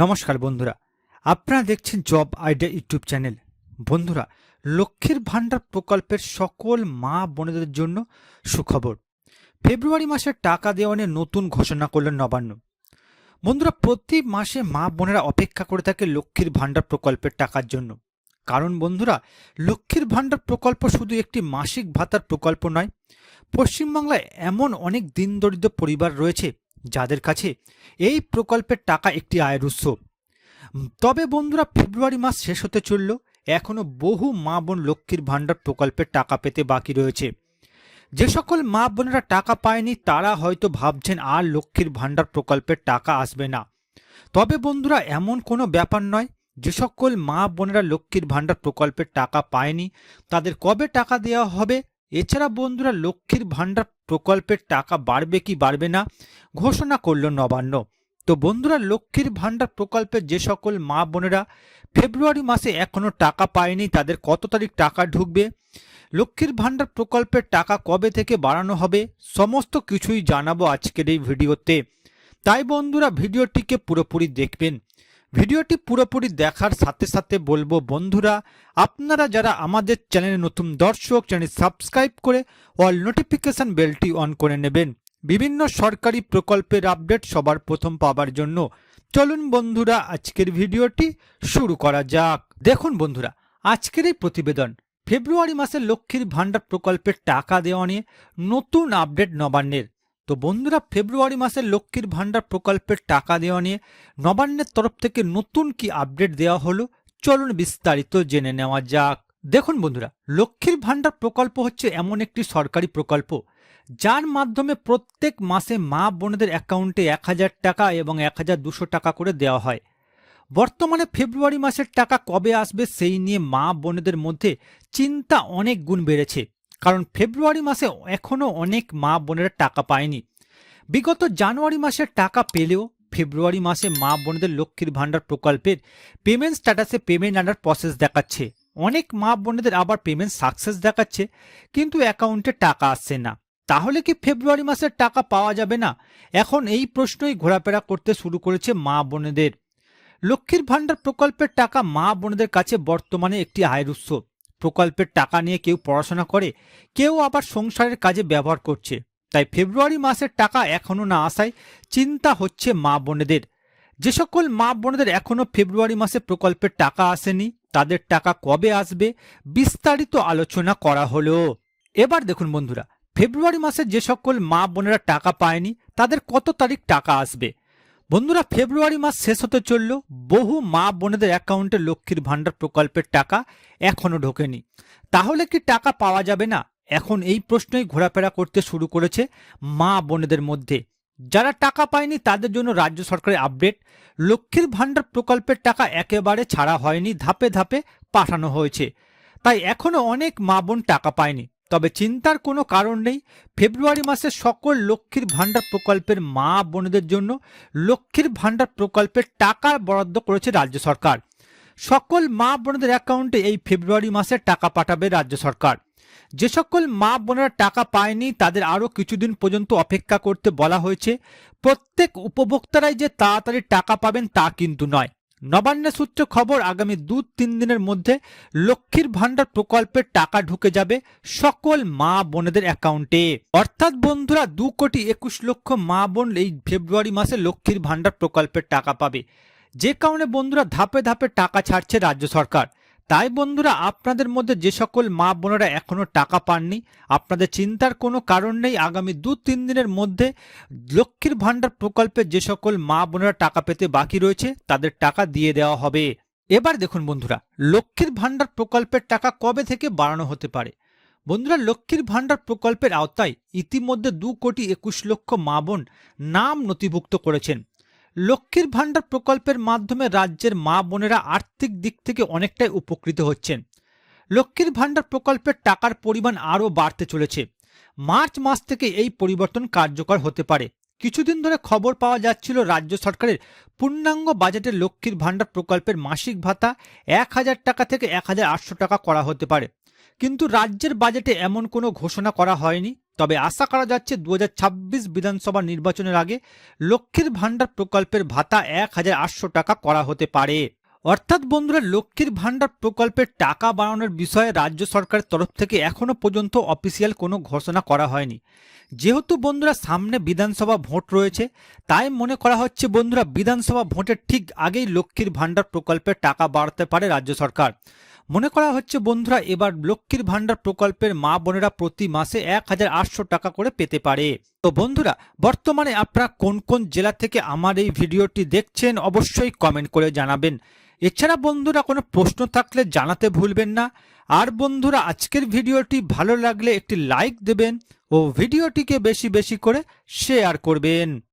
নমস্কার বন্ধুরা, আপনারা দেখছেন জব আইডিয়া ইউটিউব চ্যানেল। বন্ধুরা, লক্ষ্মীর ভাণ্ডার প্রকল্পের সকল মা বোনেদের জন্য সুখবর। ফেব্রুয়ারি মাসে টাকা দেওয়া নিয়ে নতুন ঘোষণা করলেন নবান্ন। বন্ধুরা, প্রতি মাসে মা বোনেরা অপেক্ষা করে থাকে লক্ষ্মীর ভাণ্ডার প্রকল্পের টাকার জন্য। কারণ বন্ধুরা, লক্ষ্মীর ভাণ্ডার প্রকল্প শুধু একটি মাসিক ভাতার প্রকল্প নয়, পশ্চিমবাংলায় এমন অনেক দিন দরিদ্র পরিবার রয়েছে যাদের কাছে এই প্রকল্পের টাকা একটি আয়ের উৎস। তবে বন্ধুরা, ফেব্রুয়ারি মাস শেষ হতে চলল। এখনও বহু মা বোন লক্ষ্মীর ভাণ্ডার প্রকল্পের টাকা পেতে বাকি রয়েছে। যে সকল মা বোনেরা টাকা পায়নি, তারা হয়তো ভাবছেন আর লক্ষ্মীর ভাণ্ডার প্রকল্পের টাকা আসবে না। তবে বন্ধুরা, এমন কোনো ব্যাপার নয়, যে সকল মা বোনেরা লক্ষ্মীর ভাণ্ডার প্রকল্পের টাকা পায়নি, তাদের কবে টাকা দেওয়া হবে? এছাড়া বন্ধুরা, লক্ষ্মীর ভাণ্ডার প্রকল্পের টাকা বাড়বে কি বাড়বে না ঘোষণা করল নবান্ন। তো বন্ধুরা, লক্ষ্মীর ভাণ্ডার প্রকল্পের যে সকল মা বোনেরা ফেব্রুয়ারি মাসে এখনও টাকা পায়নি, তাদের কত তারিখ টাকা ঢুকবে? লক্ষ্মীর ভাণ্ডার প্রকল্পের টাকা কবে থেকে বাড়ানো হবে? সমস্ত কিছুই জানাব আজকের এই ভিডিওতে। তাই বন্ধুরা, ভিডিওটিকে পুরোপুরি দেখবেন। ভিডিওটি পুরোপুরি দেখার সাথে সাথে বলব, বন্ধুরা, আপনারা যারা আমাদের চ্যানেলে নতুন দর্শক, চ্যানেল সাবস্ক্রাইব করে অল নোটিফিকেশন বেলটি অন করে নেবেন। বিভিন্ন সরকারি প্রকল্পের আপডেট সবার প্রথম পাবার জন্য চলুন বন্ধুরা, আজকের ভিডিওটি শুরু করা যাক। দেখুন বন্ধুরা, আজকের এই প্রতিবেদন, ফেব্রুয়ারি মাসে লক্ষ্মীর ভাণ্ডার প্রকল্পের টাকা দেওয়া নিয়ে নতুন আপডেট নবান্নের। তো বন্ধুরা, ফেব্রুয়ারি মাসে লক্ষ্মীর ভাণ্ডার প্রকল্পের টাকা দেওয়া নিয়ে নবান্নের তরফ থেকে নতুন কি আপডেট দেওয়া হলো, চলুন বিস্তারিত জেনে নেওয়া যাক। দেখুন বন্ধুরা, লক্ষ্মীর ভাণ্ডার প্রকল্প হচ্ছে এমন একটি সরকারি প্রকল্প যার মাধ্যমে প্রত্যেক মাসে মা বোনেদের অ্যাকাউন্টে এক হাজার টাকা এবং এক হাজার দুশো টাকা করে দেওয়া হয়। বর্তমানে ফেব্রুয়ারি মাসের টাকা কবে আসবে সেই নিয়ে মা বোনেদের মধ্যে চিন্তা অনেক গুণ বেড়েছে। কারণ ফেব্রুয়ারি মাসে এখনও অনেক মা বোনেরা টাকা পায়নি। বিগত জানুয়ারি মাসের টাকা পেলেও ফেব্রুয়ারি মাসে মা বোনেদের লক্ষ্মীর ভাণ্ডার প্রকল্পের পেমেন্ট স্ট্যাটাসে পেমেন্ট আন্ডার প্রসেস দেখাচ্ছে। অনেক মা বোনেদের আবার পেমেন্ট সাকসেস দেখাচ্ছে, কিন্তু অ্যাকাউন্টে টাকা আসছে না। তাহলে কি ফেব্রুয়ারি মাসের টাকা পাওয়া যাবে না? এখন এই প্রশ্নই ঘোরাফেরা করতে শুরু করেছে মা বোনেদের। লক্ষ্মীর ভাণ্ডার প্রকল্পের টাকা মা বোনেদের কাছে বর্তমানে একটি আয়ের উৎস। প্রকল্পের টাকা নিয়ে কেউ পড়াশোনা করে, কেউ আবার সংসারের কাজে ব্যবহার করছে। তাই ফেব্রুয়ারি মাসের টাকা এখনও না আসায় চিন্তা হচ্ছে মা বোনেদের। যে সকল মা বোনেদের এখনও ফেব্রুয়ারি মাসে প্রকল্পের টাকা আসেনি, তাদের টাকা কবে আসবে বিস্তারিত আলোচনা করা হলো। এবার দেখুন বন্ধুরা ফেব্রুয়ারি মাসে যে সকল মা বোনেরা টাকা পায়নি, তাদের কত তারিখ টাকা আসবে? বন্ধুরা, ফেব্রুয়ারি মাস শেষ হতে চলল, বহু মা বোনেদের অ্যাকাউন্টে লক্ষ্মীর ভাণ্ডার প্রকল্পের টাকা এখনও ঢোকেনি। তাহলে কি টাকা পাওয়া যাবে না? এখন এই প্রশ্নই ঘোরাফেরা করতে শুরু করেছে মা বোনেদের মধ্যে। যারা টাকা পায়নি, তাদের জন্য রাজ্য সরকারের আপডেট, লক্ষ্মীর ভাণ্ডার প্রকল্পের টাকা একেবারে ছাড়া হয়নি, ধাপে ধাপে পাঠানো হয়েছে। তাই এখনও অনেক মা বোন টাকা পায়নি। তবে চিন্তার কোনো কারণ নেই। ফেব্রুয়ারি মাসে সকল লক্ষ্মীর ভাণ্ডার প্রকল্পের মা বোনদের জন্য লক্ষ্মীর ভাণ্ডার প্রকল্পের টাকা বরাদ্দ করেছে রাজ্য সরকার। সকল মা বোনদের অ্যাকাউন্টে এই ফেব্রুয়ারি মাসে টাকা পাঠাবে রাজ্য সরকার। যে সকল মা বোনেরা টাকা পায়নি, তাদের আরও কিছুদিন পর্যন্ত অপেক্ষা করতে বলা হয়েছে। প্রত্যেক উপভোক্তারাই যে তাড়াতাড়ি টাকা পাবেন তা কিন্তু নয়। নবান্ন সূত্রে খবর, আগামী দু, তিন দিনের মধ্যে লক্ষ্মীর ভাণ্ডার প্রকল্পের টাকা ঢুকে যাবে সকল মা বোনেদের অ্যাকাউন্টে। অর্থাৎ বন্ধুরা, দু কোটি একুশ লক্ষ মা বোন এই ফেব্রুয়ারি মাসে লক্ষ্মীর ভাণ্ডার প্রকল্পের টাকা পাবে। যে কারণে বন্ধুরা, ধাপে ধাপে টাকা ছাড়ছে রাজ্য সরকার। তাই বন্ধুরা, আপনাদের মধ্যে যে সকল মা বোনেরা এখনও টাকা পাননি, আপনাদের চিন্তার কোনো কারণ নেই, আগামী দু তিন দিনের মধ্যে লক্ষ্মীর ভাণ্ডার প্রকল্পে যে সকল মা বোনেরা টাকা পেতে বাকি রয়েছে, তাদের টাকা দিয়ে দেওয়া হবে। এবার দেখুন বন্ধুরা, লক্ষ্মীর ভাণ্ডার প্রকল্পের টাকা কবে থেকে বাড়ানো হতে পারে? বন্ধুরা, লক্ষ্মীর ভাণ্ডার প্রকল্পের আওতায় ইতিমধ্যে দু কোটি একুশ লক্ষ মা বোন নাম নথিভুক্ত করেছেন। লক্ষ্মীর ভাণ্ডার প্রকল্পের মাধ্যমে রাজ্যের মা বোনেরা আর্থিক দিক থেকে অনেকটাই উপকৃত হচ্ছেন। লক্ষ্মীর ভাণ্ডার প্রকল্পের টাকার পরিমাণ আরও বাড়তে চলেছে। মার্চ মাস থেকে এই পরিবর্তন কার্যকর হতে পারে। কিছুদিন ধরে খবর পাওয়া যাচ্ছিল রাজ্য সরকারের পূর্ণাঙ্গ বাজেটে লক্ষ্মীর ভাণ্ডার প্রকল্পের মাসিক ভাতা এক হাজার টাকা থেকে এক হাজার আটশো টাকা করা হতে পারে। কিন্তু রাজ্যের বাজেটে এমন কোনো ঘোষণা করা হয়নি। তবে আশা করা যাচ্ছে দু হাজার ছাব্বিশ বিধানসভা নির্বাচনের আগে লক্ষ্মীর ভাণ্ডার প্রকল্পের ভাতা এক হাজার আটশো টাকা করা হতে পারে। অর্থাৎ বন্ধুরা, লক্ষ্মীর ভাণ্ডার প্রকল্পের টাকা বাড়ানোর বিষয়ে রাজ্য সরকারের তরফ থেকে এখনও পর্যন্ত অফিসিয়াল কোনো ঘোষণা করা হয়নি। যেহেতু বন্ধুরা, সামনে বিধানসভা ভোট রয়েছে, তাই মনে করা হচ্ছে বন্ধুরা, বিধানসভা ভোটের ঠিক আগেই লক্ষ্মীর ভাণ্ডার প্রকল্পের টাকা বাড়াতে পারে রাজ্য সরকার। মনে করা হচ্ছে বন্ধুরা এবার লক্ষ্মীর ভাণ্ডার প্রকল্পের মা বোনেরা প্রতি মাসে এক হাজার আটশো টাকা করে পেতে পারে। তো বন্ধুরা, বর্তমানে আপনারা কোন কোন জেলা থেকে আমার এই ভিডিওটি দেখছেন অবশ্যই কমেন্ট করে জানাবেন। এছাড়া বন্ধুরা কোনো প্রশ্ন থাকলে জানাতে ভুলবেন না। আর বন্ধুরা, আজকের ভিডিওটি ভালো লাগলে একটি লাইক দেবেন ও ভিডিওটিকে বেশি বেশি করে শেয়ার করবেন।